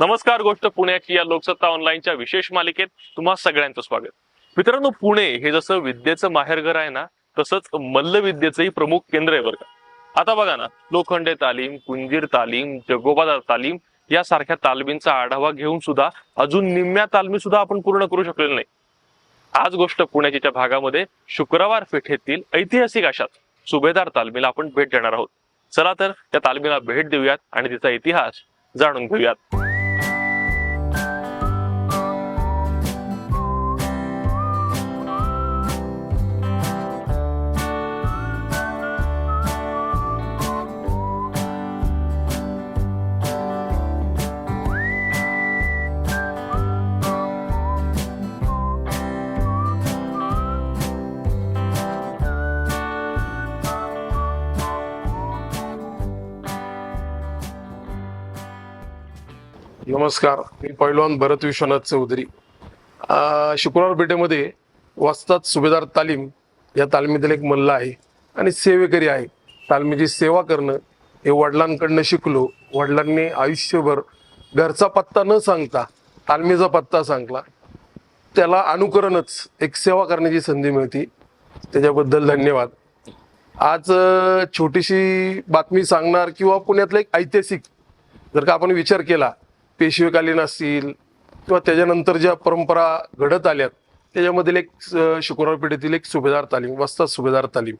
नमस्कार गोष्ट पुण्याची या लोकसत्ता ऑनलाईनच्या विशेष मालिकेत तुम्हा सगळ्यांचं स्वागत. मित्रांनो पुणे हे जसं विद्येचं माहेरघर आहे ना तसंच मल्लविद्येचंही प्रमुख केंद्र आहे बरं का. आता बघा ना लोखंडे तालीम कुंजीर तालीम जगोबादार तालीम यासारख्या तालमींचा आढावा घेऊन सुद्धा अजून निम्म्या तालमी सुद्धा आपण पूर्ण करू शकलेलो नाही. आज गोष्ट पुण्याच्या भागामध्ये शुक्रवार पेठेतील ऐतिहासिक अशात सुभेदार तालमीला आपण भेट देणार आहोत. चला तर त्या तालमीला भेट देऊयात आणि तिचा इतिहास जाणून घेऊयात. नमस्कार. मी पैलवान भरत विश्वनाथ चौधरी. शुक्रवार पेठेमध्ये वाचतात सुभेदार तालीम या तालमीतील एक मल्ल आहे आणि सेवेकरी आहे. तालमीची सेवा करणं हे वडिलांकडनं शिकलो. वडिलांनी आयुष्यभर घरचा पत्ता न सांगता तालमीचा पत्ता सांगला. त्याला अनुकरणच एक सेवा करण्याची संधी मिळते. त्याच्याबद्दल धन्यवाद. आज छोटीशी बातमी सांगणार किंवा पुण्यातलं एक ऐतिहासिक जर का आपण विचार केला पेशवेकालीन असतील किंवा त्याच्यानंतर ज्या परंपरा घडत आल्यात त्याच्यामधील एक शुक्रवार पेठेतील एक सुभेदार तालीम वस्तात सुभेदार तालीम.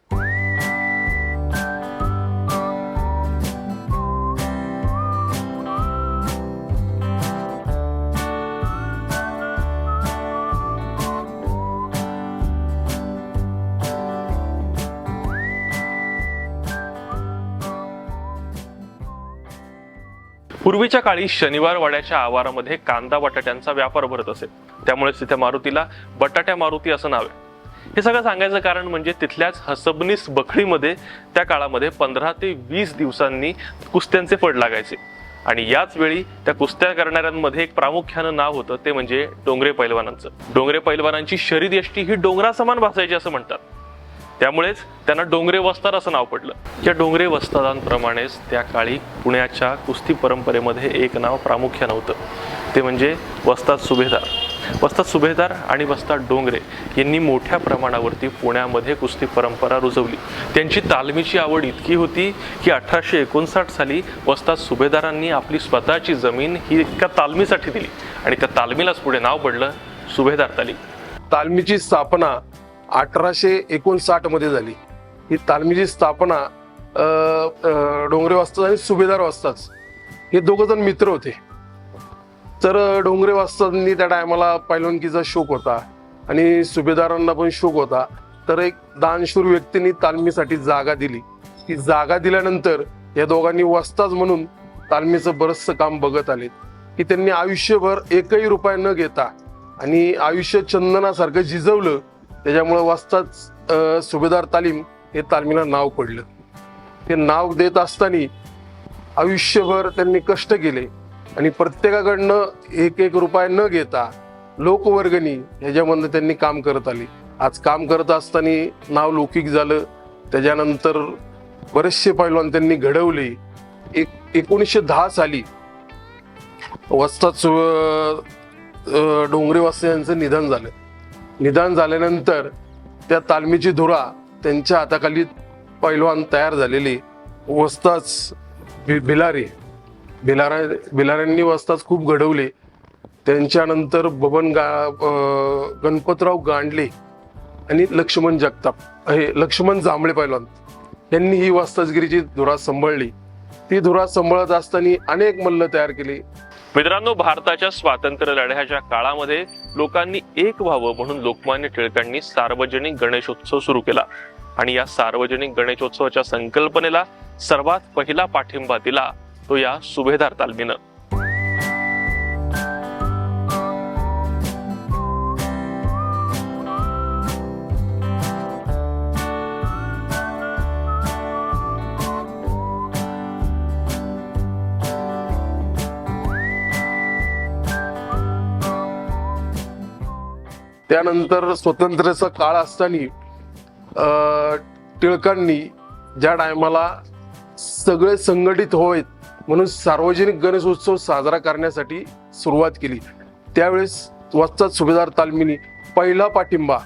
संध्याकाळी काळी शनिवार वाड्याच्या आवारामध्ये कांदा बटाट्यांचा व्यापार भरत असे. त्यामुळेच तिथे मारुतीला बटाट्या मारुती असं नाव आहे. हे सगळं सांगायचं कारण म्हणजे तिथल्याच हसबनीस बखळीमध्ये त्या काळामध्ये पंधरा ते वीस दिवसांनी कुस्त्यांचे फड लागायचे. आणि याच वेळी त्या कुस्त्या करणाऱ्यांमध्ये एक प्रामुख्यानं नाव होतं ते म्हणजे डोंगरे पैलवानांचं. डोंगरे पैलवानांची शरीर यष्टी ही डोंगरासमान भासायची असं म्हणतात. त्यामुळेच त्यांना डोंगरे वस्ताद असं नाव पडलं. या डोंगरे वस्तादांप्रमाणेच त्या काळी पुण्याच्या कुस्ती परंपरेमध्ये एक नाव प्रामुख्यानं होतं ते म्हणजे वस्ताद सुभेदार. वस्ताद सुभेदार आणि वस्ताद डोंगरे यांनी मोठ्या प्रमाणावरती पुण्यामध्ये कुस्ती परंपरा रुजवली. त्यांची तालमीची आवड इतकी होती की अठराशे एकोणसाठ साली वस्ताद सुभेदारांनी आपली स्वतःची जमीन ही एका तालमीसाठी दिली आणि त्या तालमीलाच पुढे नाव पडलं सुभेदार तालीम. तालमीची स्थापना अठराशे एकोणसाठमध्ये झाली. ही तालमीची स्थापना डोंगरे वाजताच आणि सुभेदार वाजताच हे दोघंजण मित्र होते. तर डोंगरे वाजतांनी त्या टायमाला पैलवानकीचा शोक होता आणि सुभेदारांना पण शोक होता. तर एक दानशूर व्यक्तींनी तालमीसाठी जागा दिली. ती जागा दिल्यानंतर या दोघांनी वस्ताच म्हणून तालमीचं बरंचसं काम बघत आले. की त्यांनी आयुष्यभर एकही रुपया न घेता आणि आयुष्य चंदनासारखं झिजवलं त्याच्यामुळं वाजताच सुभेदार तालीम हे तालमीला नाव पडलं. ते नाव देत असताना आयुष्यभर त्यांनी कष्ट केले आणि प्रत्येकाकडनं एक एक रुपया न घेता लोकवर्गणी ह्याच्यामधनं त्यांनी काम करत आले. आज काम करत असताना नाव लौकिक झालं. त्याच्यानंतर बरेचसे पैलवान त्यांनी घडवले. एक एकोणीसशे दहा साली वस्तात डोंगरे वासे यांचं निधन झालं. निदान झाल्यानंतर त्या तालमीची धुरा त्यांच्या हाताखाली पैलवान तयार झालेली वस्ताच भि- भिलारे. भिलारा भिलाऱ्यांनी वस्ताच खूप घडवले. त्यांच्यानंतर बबन गा गणपतराव गांडले आणि लक्ष्मण जगताप हे लक्ष्मण जांभळे पैलवान यांनी ही वस्ताचगिरीची धुरा सांभाळली. ती धुरा सांभाळत असताना अनेक मल्ल तयार केले. मित्रांनो भारताच्या स्वातंत्र्य लढ्याच्या काळामध्ये लोकांनी एक व्हावं म्हणून लोकमान्य टिळकांनी सार्वजनिक गणेशोत्सव सुरू केला. आणि या सार्वजनिक गणेशोत्सवाच्या संकल्पनेला सर्वात पहिला पाठिंबा दिला तो या सुभेदार तालमीनं. त्यानंतर स्वातंत्र्याचा काळ असताना टिळकांनी ज्या टायमाला सगळे संघटित होत म्हणून सार्वजनिक गणेशोत्सव साजरा करण्यासाठी सुरुवात केली. त्यावेळेस वस्ताद सुभेदार तालमीनी पहिला पाठिंबा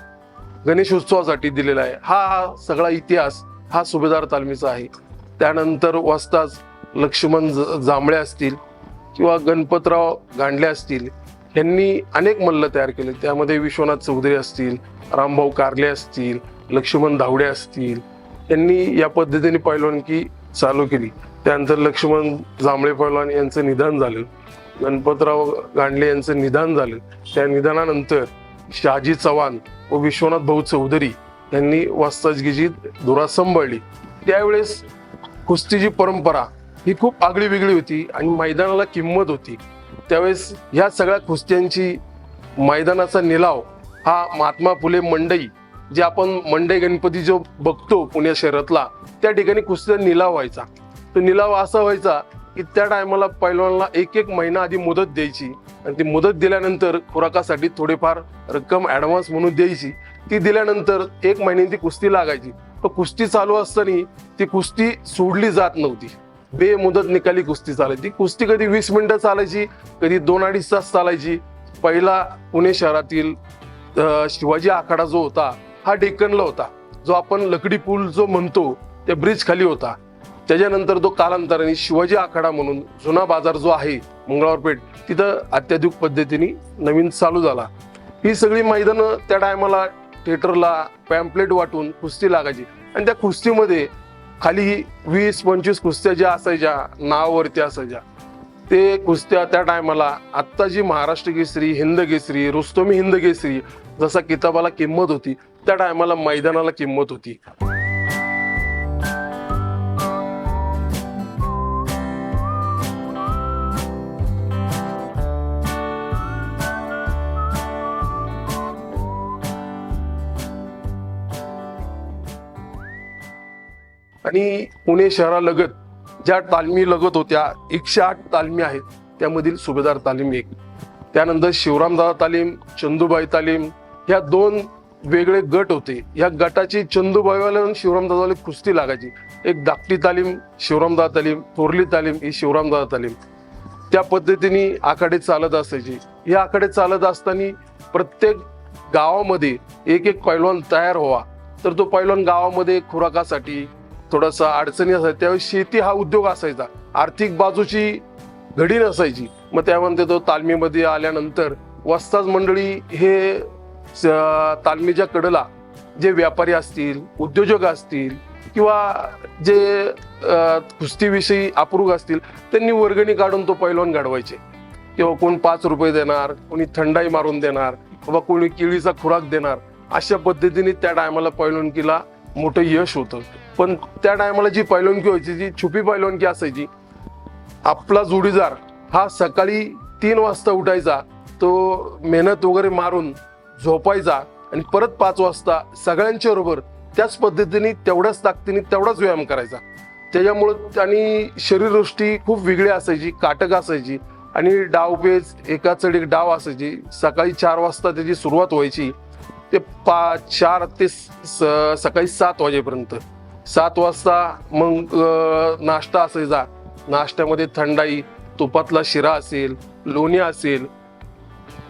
गणेशोत्सवासाठी दिलेला आहे. हा हा सगळा इतिहास हा सुभेदार तालमीचा आहे. त्यानंतर वस्ताज लक्ष्मण ज- जांभळे असतील किंवा गणपतराव गांडले असतील यांनी अनेक मल्ल तयार केले. त्यामध्ये विश्वनाथ चौधरी असतील रामभाऊ कारले असतील लक्ष्मण धावडे असतील. यांनी या पद्धतीने पैलवानकी चालू केली. त्यानंतर लक्ष्मण जांभळे पैलवान यांचं निधन झालं. गणपतराव गांडले यांचं निधन झालं. त्या निधनानंतर शहाजी चव्हाण व विश्वनाथ भाऊ चौधरी यांनी वास्ताजगीची धुरा सांभाळली. त्यावेळेस कुस्तीची परंपरा ही खूप आगळी वेगळी होती आणि मैदानाला किंमत होती. त्यावेळेस ह्या सगळ्या कुस्त्यांची मैदानाचा निलाव हा महात्मा फुले मंडई जे आपण मंडई गणपती जो बघतो पुणे शहरातला त्या ठिकाणी कुस्त्या निलाव व्हायचा. तो निलाव असा व्हायचा की त्या टायमाला पैलवानला एक एक महिना आधी मुदत द्यायची आणि ती मुदत दिल्यानंतर खुराकासाठी थोडीफार रक्कम ॲडव्हान्स म्हणून द्यायची. ती दिल्यानंतर एक महिन्याने ती कुस्ती लागायची. तर कुस्ती चालू असताना ती कुस्ती सोडली जात नव्हती. बेमुदत निकाली कुस्ती चालायची. ती कुस्ती कधी वीस मिनिटं चालायची कधी दोन अडीच तास चालायची. पहिला पुणे शहरातील शिवाजी आखाडा जो होता हा डेक्कनला होता. जो आपण लकडी पूल जो म्हणतो त्या ब्रिज खाली होता. त्याच्यानंतर तो कालांतराने शिवाजी आखाडा म्हणून जुना बाजार जो आहे मंगळवारपेठ तिथं अत्याधुनिक पद्धतीने नवीन चालू झाला. ही सगळी मैदानं त्या टायमाला थिएटरला पॅम्पलेट वाटून कुस्ती लागायची. आणि त्या कुस्तीमध्ये खाली वीस पंचवीस कुस्त्या ज्या असायच्या नावावरती असायच्या. ते कुस्त्या त्या टायमाला आत्ता जी महाराष्ट्र केसरी हिंद केसरी रुस्तोमी हिंद केसरी जसा किताबाला किंमत होती त्या टायमाला मैदानाला किंमत होती. आणि पुणे शहरालगत ज्या तालमी लगत होत्या एकशे आठ तालमी आहेत त्यामधील सुभेदार तालीम एक. त्यानंतर शिवरामदादा तालीम चंदूबाई तालीम ह्या दोन वेगळे गट होते. या गटाची चंदूबाईवाला आणि कुस्ती लागायची. एक धाकटी तालीम शिवरामदादा तालीम थोरली तालीम ही शिवरामदादा तालीम. त्या पद्धतीने आखाडे चालत असायची. हे आखाडे चालत असताना प्रत्येक गावामध्ये एक एक पैलवान तयार व्हावा. तर तो पैलवान गावामध्ये खुराकासाठी थोडासा अडचणी असायच्या त्यावेळी शेती हा उद्योग असायचा. आर्थिक बाजूची घडी नसायची. मग त्यामध्ये तो तालमीमध्ये आल्यानंतर वस्ताज मंडळी हे स- तालमीच्या कडेला जे व्यापारी असतील उद्योजक असतील किंवा जे कुस्तीविषयी अप्रूग असतील त्यांनी वर्गणी काढून तो पैलवान घडवायचे. किंवा कोण पाच रुपये देणार कोणी थंडाई मारून देणार किंवा कोणी केळीचा खुराक देणार अशा पद्धतीने त्या टायमाला पैलवानकीला मोठं यश होतं. पण त्या टायमाला जी पैलवानकी व्हायची जी छुपी पैलवानकी असायची आपला जोडीदार हा सकाळी तीन वाजता उठायचा तो मेहनत वगैरे मारून झोपायचा आणि परत पाच वाजता सगळ्यांच्या बरोबर त्याच पद्धतीने तेवढ्याच ताकदीने तेवढाच व्यायाम करायचा. त्याच्यामुळं त्यांनी शरीरदृष्टी खूप वेगळी असायची काटक असायची आणि डावपेच एका चढ एक डाव असायची. सकाळी चार वाजता त्याची सुरुवात व्हायची ते पाच चार ते स- सकाळी सात वाजेपर्यंत. सात वाजता मग नाश्ता असायचा नाश्त्यामध्ये थंडाई तुपातला शिरा असेल लोणी असेल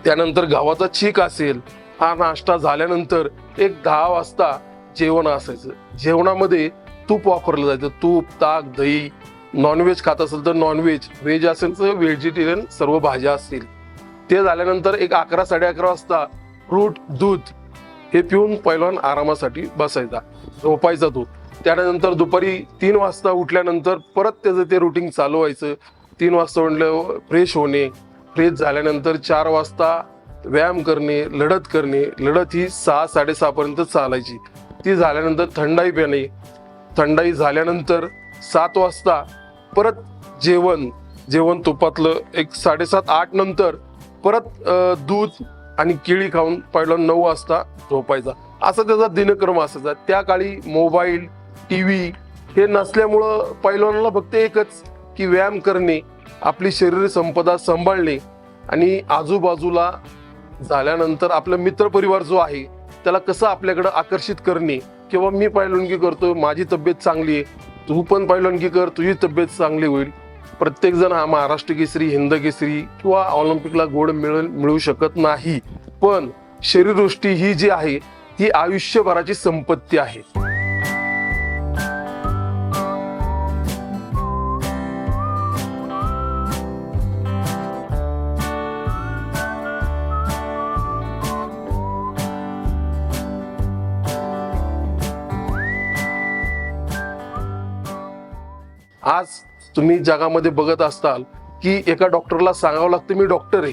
त्यानंतर गव्हाचा चीक असेल. हा नाश्ता झाल्यानंतर एक दहा वाजता जेवण असायचं. जेवणामध्ये तूप वापरलं जायचं. तूप ताक दही नॉनव्हेज खात असेल तर नॉनव्हेज व्हेज असेल तर व्हेजिटेरियन सर्व भाज्या असतील. ते झाल्यानंतर एक अकरा साडे अकरा वाजता फ्रूट दूध हे पिऊन पैलवान आरामासाठी बसायचा. झोपायचा दूध त्यानंतर दुपारी तीन वाजता उठल्यानंतर परत त्याचं ते रुटीन चालू व्हायचं. तीन वाजता म्हटलं फ्रेश होणे. फ्रेश झाल्यानंतर चार वाजता व्यायाम करणे लढत करणे. लढत ही सहा साडेसहापर्यंत चालायची. ती झाल्यानंतर थंडाई पिणे थंडाई झाल्यानंतर सात वाजता परत जेवण. जेवण तुपातलं एक साडेसात आठ नंतर परत दूध आणि केळी खाऊन पहिला नऊ वाजता झोपायचा. असा त्याचा दिनक्रम असायचा. त्या काळी मोबाईल टी व्ही हे नसल्यामुळं पैलवानाला फक्त एकच की व्यायाम करणे आपली शरीर संपदा सांभाळणे आणि आजूबाजूला झाल्यानंतर आपला मित्रपरिवार जो आहे त्याला कसं आपल्याकडं आकर्षित करणे? किंवा मी पैलवानगी करतो माझी तब्येत चांगली आहे तू पण पैलवानगी कर तुझी तब्येत चांगली होईल. प्रत्येकजण हा महाराष्ट्र केसरी हिंद केसरी किंवा ऑलिम्पिकला गोड मिळ मिळू शकत नाही. पण शरीरदृष्टी ही जी आहे ही आयुष्यभराची संपत्ती आहे. तुम्ही जगामध्ये बघत असताल की एका डॉक्टरला सांगावं लागतं मी डॉक्टर आहे.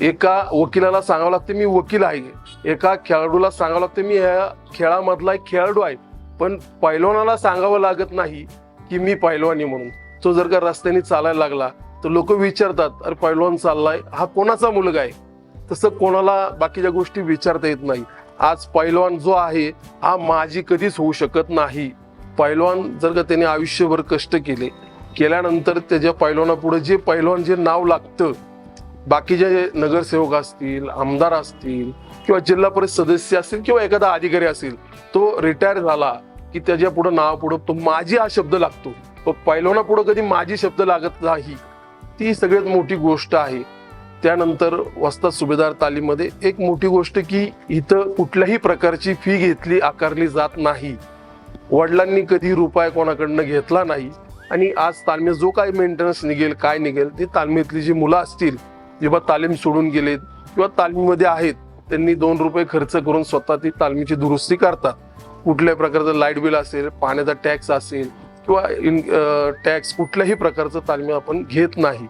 एका वकिलाला सांगावं लागतं मी वकील आहे. एका खेळाडूला सांगावं लागतं मी ह्या खेळामधला एक खेळाडू आहे. पण पैलवानाला सांगावं लागत नाही की मी पैलवानी म्हणून. तो जर का रस्त्याने चालायला लागला तर लोक विचारतात अरे पैलवान चाललाय. हा कोणाचा मुलगा आहे? तसं कोणाला बाकीच्या गोष्टी विचारता येत नाही. आज पैलवान जो आहे हा माझी कधीच होऊ शकत नाही. पैलवान जर का त्याने आयुष्यभर कष्ट केले केल्यानंतर त्याच्या पैलवानापुढे जे पैलवान जे नाव लागतं बाकीचे जे नगरसेवक असतील आमदार असतील किंवा जिल्हा परिषद सदस्य असतील किंवा एखादा अधिकारी असेल तो रिटायर झाला की त्याच्या पुढे नाव पुढं तो माझी हा शब्द लागतो. पण पैलवाना पुढं कधी माझी शब्द लागत नाही. ती सगळ्यात मोठी गोष्ट आहे. त्यानंतर वस्ताद सुभेदार तालीममध्ये एक मोठी गोष्ट की इथं कुठल्याही प्रकारची फी घेतली आकारली जात नाही. वडिलांनी कधी रुपये कोणाकडनं घेतला नाही. आणि आज तालमीत जो काही मेंटेनन्स निघेल काय निघेल ते तालमीतली जी मुलं असतील जेव्हा तालीम सोडून गेलेत किंवा तालमीमध्ये आहेत त्यांनी दोन रुपये खर्च करून स्वतः ती तालमीची दुरुस्ती करतात. कुठल्याही प्रकारचं लाइट बिल असेल पाण्याचा टॅक्स असेल किंवा इन टॅक्स कुठल्याही प्रकारचं तालमी आपण घेत नाही.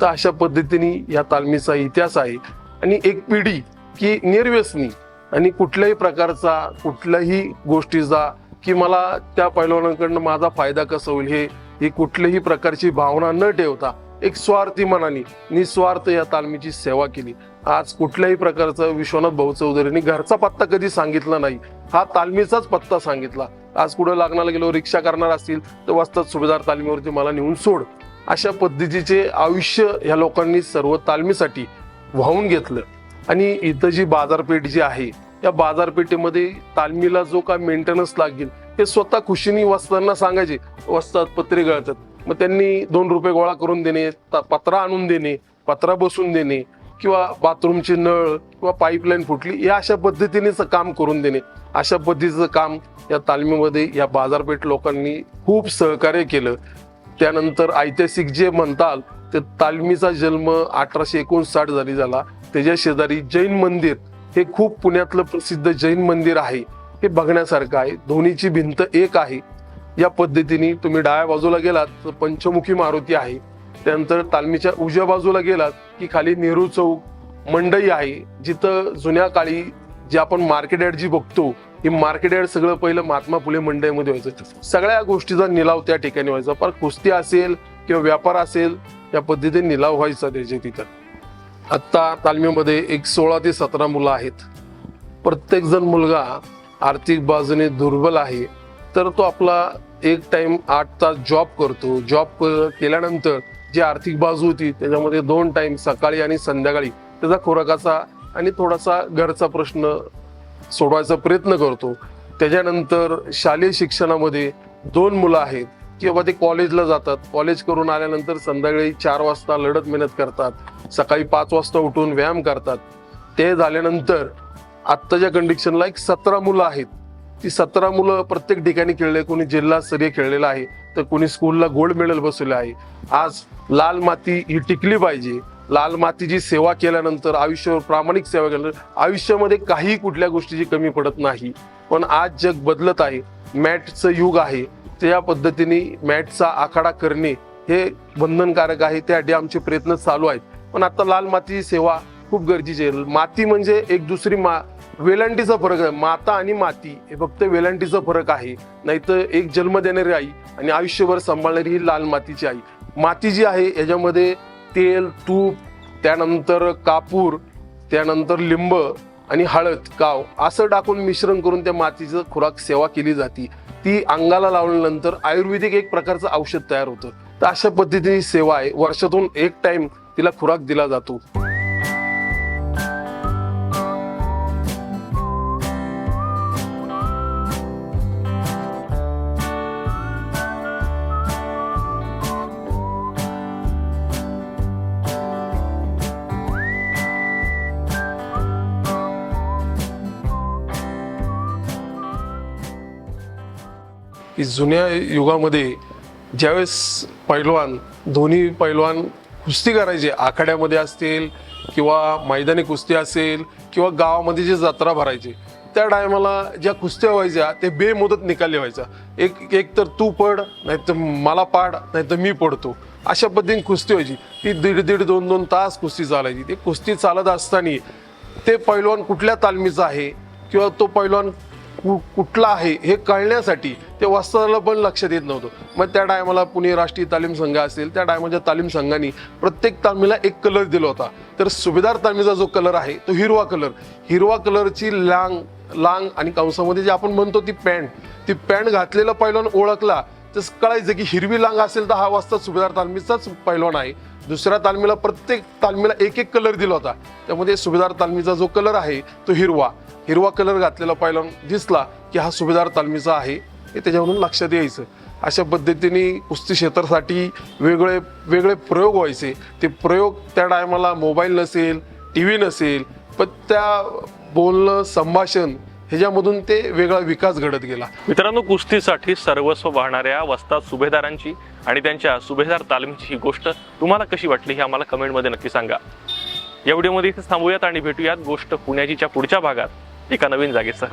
तर अशा पद्धतीने ह्या तालमीचा इतिहास आहे. आणि एक पिढी की निर्व्यसनी आणि कुठल्याही प्रकारचा कुठल्याही गोष्टीचा की मला त्या पैलवानांकडनं माझा फायदा कसा होईल हे ही कुठल्याही प्रकारची भावना न ठेवता एक स्वार्थी मनाने निस्वार्थ या तालमीची सेवा केली. आज कुठल्याही प्रकारचा विश्वनाथ भाऊ चौधरीने घरचा पत्ता कधी सांगितला नाही हा तालमीचाच पत्ता सांगितला. आज कुठं लागणार गेलो रिक्षा करणार असतील तर वाजतात सुभेदार तालमीवरती मला नेऊन सोड. अशा पद्धतीचे आयुष्य ह्या लोकांनी सर्व तालमीसाठी वाहून घेतलं. आणि इथं जी बाजारपेठ जी आहे या बाजारपेठेमध्ये तालमीला जो काय मेंटेनन्स लागेल हे स्वतः खुशीने वाचताना सांगायचे वस्तात पत्रे गळतात. मग त्यांनी दोन रुपये गोळा करून देणे पत्रा आणून देणे पत्रा बसून देणे किंवा बाथरूमचे नळ किंवा पाईपलाईन फुटली या अशा पद्धतीनेच काम करून देणे. अशा पद्धतीचं काम या तालमीमध्ये या बाजारपेठ लोकांनी खूप सहकार्य केलं. त्यानंतर ऐतिहासिक जे म्हणताल ते तालमीचा जन्म अठराशे एकोणसाठ झाली झाला. त्याच्या शेजारी जैन मंदिर हे खूप पुण्यातलं प्रसिद्ध जैन मंदिर आहे. हे बघण्यासारखं आहे. दोन्हीची भिंत एक आहे. या पद्धतीने तुम्ही डाव्या बाजूला गेलात तर पंचमुखी मारुती आहे. त्यानंतर तालमीच्या उजव्या बाजूला गेलात की खाली नेहरू चौक मंडई आहे. जिथं जुन्या काळी जे आपण मार्केट यार्ड जी बघतो ही मार्केट यार्ड सगळं पहिलं महात्मा फुले मंडईमध्ये व्हायचं. सगळ्या गोष्टीचा निलाव त्या ठिकाणी व्हायचा. पण कुस्ती असेल किंवा व्यापार असेल या पद्धतीने निलाव व्हायचा त्याचे तिथं. आत्ता तालमीमध्ये एक सोळा ते सतरा मुलं आहेत. प्रत्येकजण मुलगा आर्थिक बाजूने दुर्बल आहे तर तो आपला एक टाइम आठ तास जॉब करतो. जॉब केल्यानंतर जी आर्थिक बाजू होती त्याच्यामध्ये दोन टाइम सकाळी आणि संध्याकाळी त्याचा खोराकाचा आणि थोडासा घरचा प्रश्न सोडवायचा प्रयत्न करतो. त्याच्यानंतर शालेय शिक्षणामध्ये दोन मुलं आहेत किंवा ते कॉलेजला जातात. कॉलेज करून आल्यानंतर संध्याकाळी चार वाजता लढत मेहनत करतात. सकाळी पाच वाजता उठून व्यायाम करतात. ते झाल्यानंतर आत्ताच्या कंडिशनला एक सतरा मुलं आहेत. ती सतरा मुलं प्रत्येक ठिकाणी खेळले कोणी जिल्हास्तरीय खेळलेलं आहे तर कोणी स्कूलला गोल्ड मेडल बसवले आहे. आज लाल माती ही टिकली पाहिजे. लाल मातीची सेवा केल्यानंतर आयुष्यावर प्रामाणिक सेवा केल्यानंतर आयुष्यामध्ये काही कुठल्या गोष्टीची कमी पडत नाही. पण आज जग बदलत आहे. मॅटचं युग आहे. त्या पद्धतीने मॅटचा आखाडा करणे हे बंधनकारक आहे. त्यासाठी आमचे प्रयत्न चालू आहेत. पण आता लाल मातीची सेवा खूप गरजेची आहे. माती म्हणजे एक दुसरी मा वेलांटीचा फरक आहे. माता आणि माती हे फक्त वेलांटीचा फरक आहे. नाहीतर एक जन्म देणारी आई आणि आयुष्यभर सांभाळणारी ही लाल मातीची आई. माती जी आहे याच्यामध्ये तेल तूप त्यानंतर कापूर त्यानंतर लिंब आणि हळद काव असं टाकून मिश्रण करून त्या मातीचं खुराक सेवा केली जाते. ती अंगाला लावल्यानंतर आयुर्वेदिक एक प्रकारचं औषध तयार होतं. तर अशा पद्धतीची सेवा आहे. वर्षातून एक टाइम तिला खुराक दिला जातो. जुन्या युगामध्ये ज्यावेळेस पैलवान दोन्ही पैलवान कुस्ती करायचे आखाड्यामध्ये असतील किंवा मैदानी कुस्ती असेल किंवा गावामध्ये जे जत्रा भरायची त्या टायमाला ज्या कुस्त्या व्हायच्या ते बेमुदत निकाली व्हायचा. एक एक तर तू पड नाही तर मला पाड नाही तर मी पडतो. अशा पद्धतीने कुस्ती व्हायची. ती दीड दीड दोन दोन तास कुस्ती चालायची. ती कुस्ती चालत असताना ते पैलवान कुठल्या तालमीचा आहे किंवा तो पैलवान कु- कुठला आहे हे कळण्यासाठी ते वास्तवाला पण लक्ष देत नव्हतं. मग त्या टायमाला पुणे राष्ट्रीय तालीम संघ असेल त्या टायमाच्या तालीम संघाने प्रत्येक तालमीला एक कलर दिला होता. तर सुभेदार तालमीचा जो कलर आहे तो हिरवा कलर हिरवा कलरची लांग लांग आणि कंसामध्ये जे आपण म्हणतो ती पॅन्ट ती पॅन्ट घातलेला पैलवान ओळखला तर कळायचं की हिरवी लांग असेल तर हा वाजता सुभेदार तालमीचाच पैलवान आहे. दुसऱ्या तालमीला प्रत्येक तालमीला एक एक कलर दिला होता. त्यामध्ये सुभेदार तालमीचा जो कलर आहे तो हिरवा. हिरवा कलर घातलेला पैलवान दिसला की हा सुभेदार तालमीचा आहे हे त्याच्यावरून लक्षात यायचं. अशा पद्धतीने कुस्ती क्षेत्रासाठी वेगळे वेगळे प्रयोग व्हायचे. ते प्रयोग त्या टायमाला मोबाईल नसेल टी व्ही नसेल पण त्या बोलणं संभाषण ह्याच्यामधून ते वेगळा विकास घडत गेला. मित्रांनो कुस्तीसाठी सर्वस्व वाहणाऱ्या वस्ताद सुभेदारांची आणि त्यांच्या सुभेदार तालमीची ही गोष्ट तुम्हाला कशी वाटली हे आम्हाला कमेंटमध्ये नक्की सांगा. या व्हिडिओमध्ये इथे थांबूयात आणि भेटूयात गोष्ट पुण्याजीच्या पुढच्या भागात. एका नवीन जागेसह.